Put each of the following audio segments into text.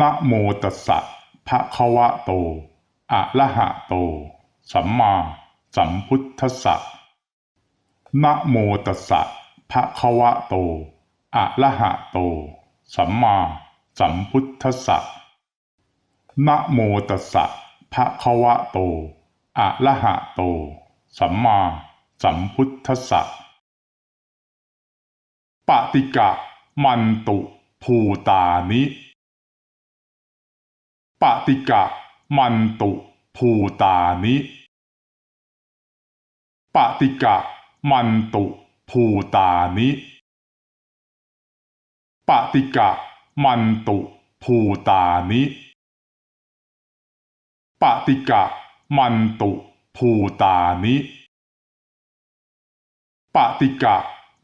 นะโมตัสสะภะคะวะโต อะระหะโต สัมมาสัมพุทธัสสะนะโมตัสสะภะคะวะโต อะระหะโต สัมมาสัมพุทธัสสะนะโมตัสสะภะคะวะโต อะระหะโต สัมมาสัมพุทธัสสะปฏิกะมันตุภูตานิ ปฏิกะ มันตุภูตานิปฏิกะ มันตุภูตานิปฏิกะ มันตุภูตานิปฏิกะ มันตุภูตานิปฏิกะ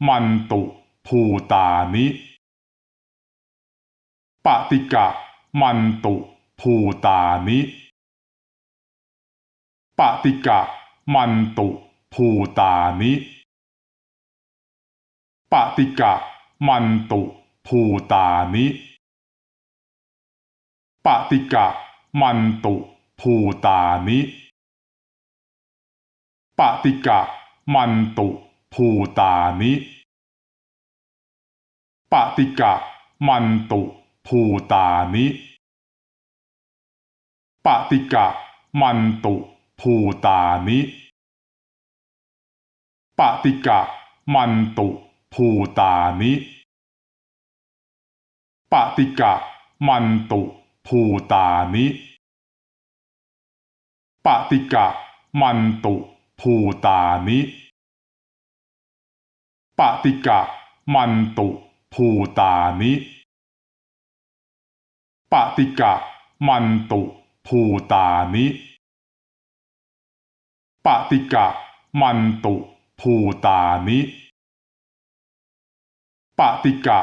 มันตุภูตานิปฏิกะ มันตุ ภูตานิปฏิกะมันตุภูตานิปฏิกะมันตุภูตานิปฏิกะมันตุภูตานิปฏิกะมันตุภูตานิปฏิกะมันตุภูตานิ ปฏิกะมันตุภูตานิปฏิกะมันตุภูตานิปฏิกะมันตุภูตานิปฏิกะมันตุภูตานิปฏิกะมันตุภูตานิปฏิกะมันตุ ภูตานิ ปฏิกะมันตุภูตานิปฏิกะ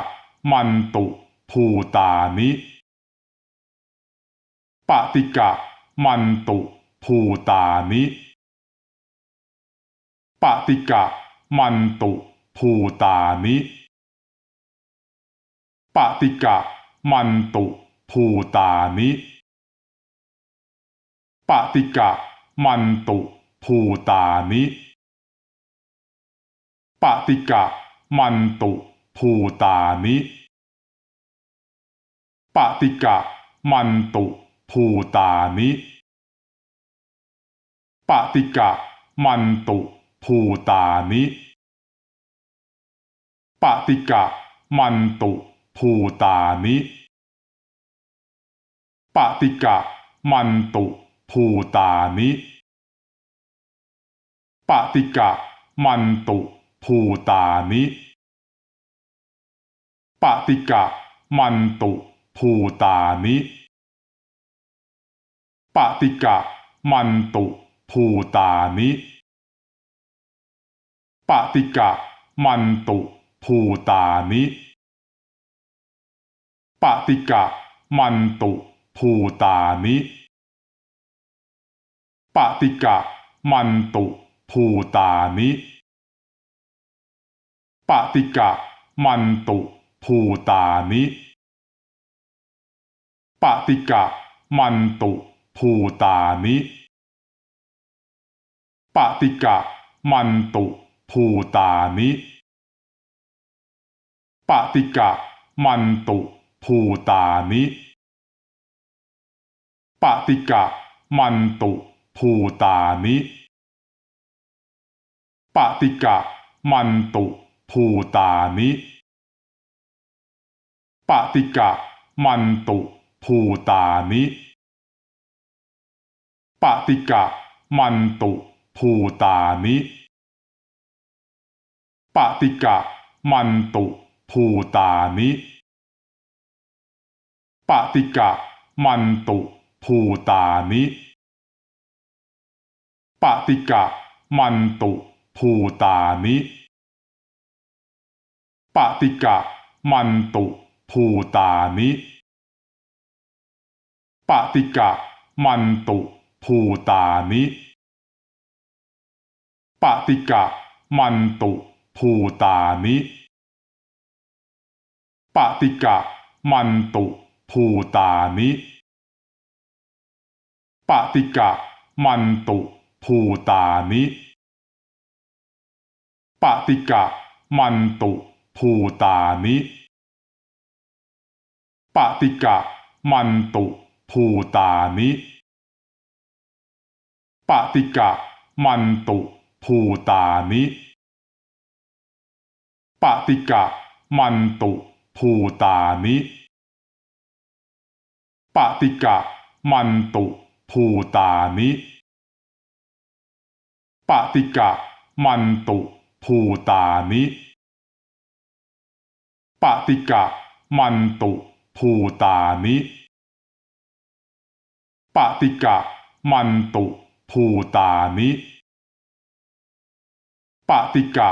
มันตุภูตานิปฏิกะมันตุภูตานิปฏิกะมันตุภูตานิปฏิกะมันตุภูตานิ ปฏิกะมันตุภูตานิปฏิกะมันตุภูตานิปฏิกะมันตุภูตานิปฏิกะมันตุภูตานิปฏิกะมันตุภูตานิปฏิกะมันตุ ภูตานิ ปฏิกะมันตุภูตานิปฏิกะมันตุภูตานิปฏิกะมันตุภูตานิปฏิกะมันตุภูตานิปฏิกะมันตุภูตานิ ปฏิกะ มันตุภูตานิปฏิกะ มันตุภูตานิปฏิกะ มันตุภูตานิปฏิกะ มันตุภูตานิปฏิกะ มันตุภูตานิปฏิกะ มันตุ ภูตานิปฏิกะมันตุภูตานิปฏิกะมันตุภูตานิปฏิกะมันตุภูตานิปฏิกะมันตุภูตานิปฏิกะมันตุภูตานิ ปฏิกะมันตุภูตานิปฏิกะมันตุภูตานิปฏิกะมันตุภูตานิปฏิกะมันตุภูตานิปฏิกะมันตุภูตานิปฏิกะมันตุ ภูตานิ ปฏิกะมันตุภูตานิปฏิกะมันตุภูตานิปฏิกะมันตุภูตานิปฏิกะมันตุภูตานิปฏิกะมันตุภูตานิ ปฏิกะมันตุภูตานิปฏิกะมันตุภูตานิปฏิกะมันตุภูตานิปฏิกะ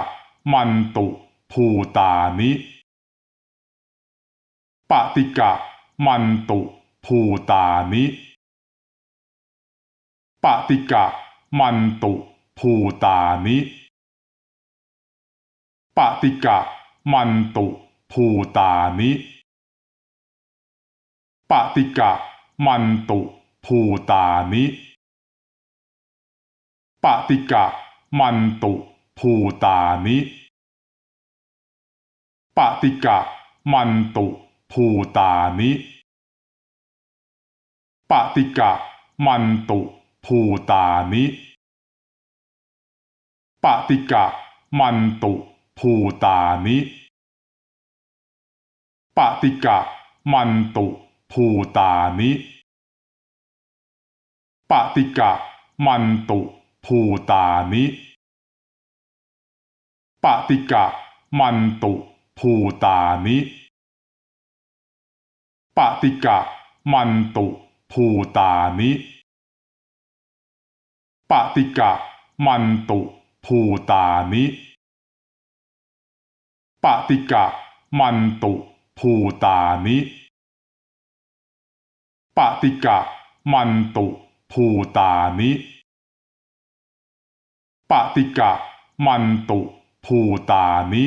มันตุภูตานิปฏิกะมันตุภูตานิปฏิกะมันตุ ภูตานิ ปฏิกะมันตุภูตานิปฏิกะมันตุภูตานิปฏิกะมันตุภูตานิปฏิกะมันตุภูตานิปฏิกะมันตุภูตานิ ปฏิกะ มันตุภูตานิปฏิกะ มันตุภูตานิปฏิกะ มันตุภูตานิปฏิกะ มันตุภูตานิปฏิกะ มันตุภูตานิปฏิกะ มันตุ ภูตานิปฏิกะมันตุภูตานิปฏิกะมันตุภูตานิปฏิกะมันตุภูตานิ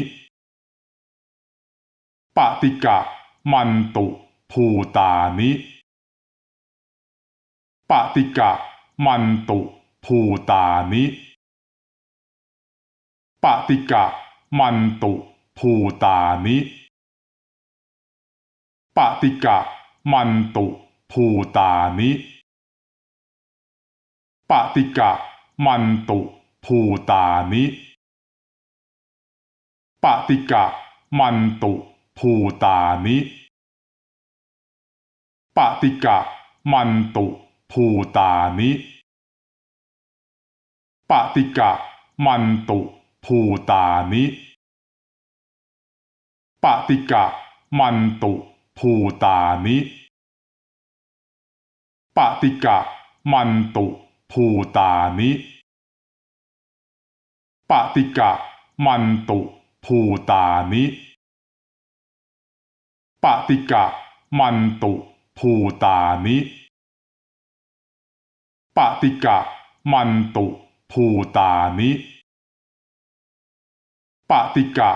ปฏิกะมันตุภูตานิปฏิกะมันตุภูตานิ ปฏิกะมันตุภูตานิปฏิกะมันตุภูตานิปฏิกะมันตุภูตานิปฏิกะมันตุภูตานิปฏิกะมันตุภูตานิปฏิกะมันตุ ภูตานิ ปฏิกะมันตุภูตานิปฏิกะมันตุภูตานิปฏิกะมันตุภูตานิปฏิกะมันตุภูตานิปฏิกะมันตุภูตานิ ปฏิกะ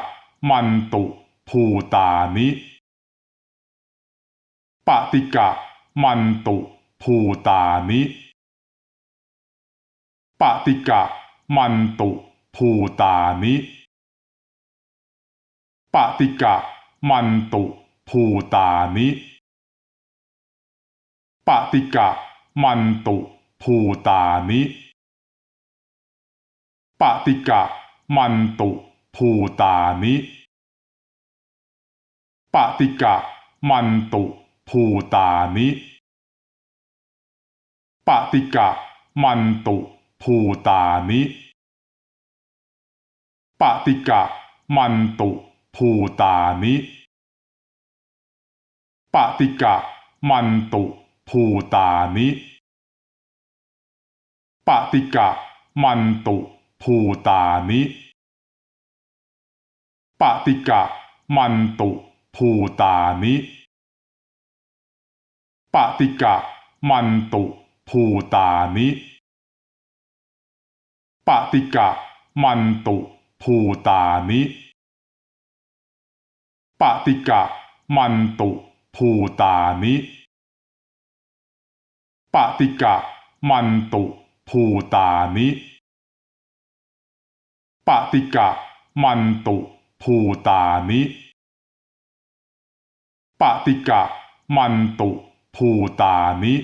มันตุภูตานิปฏิกะมันตุภูตานิปฏิกะมันตุภูตานิปฏิกะมันตุภูตานิปฏิกะมันตุภูตานิปฏิกะมันตุ ภูตานิ ปฏิกะมันตุภูตานิปฏิกะมันตุภูตานิปฏิกะมันตุภูตานิปฏิกะมันตุภูตานิปฏิกะมันตุภูตานิ ปฏิกะมันตุภูตานิปฏิกะมันตุภูตานิปฏิกะมันตุภูตานิปฏิกะมันตุภูตานิปฏิกะมันตุภูตานิปฏิกะมันตุ ภูตานิปฏิกะมันตุภูตานิ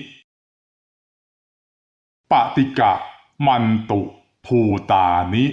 ปฏิกะมันตุภูตานิ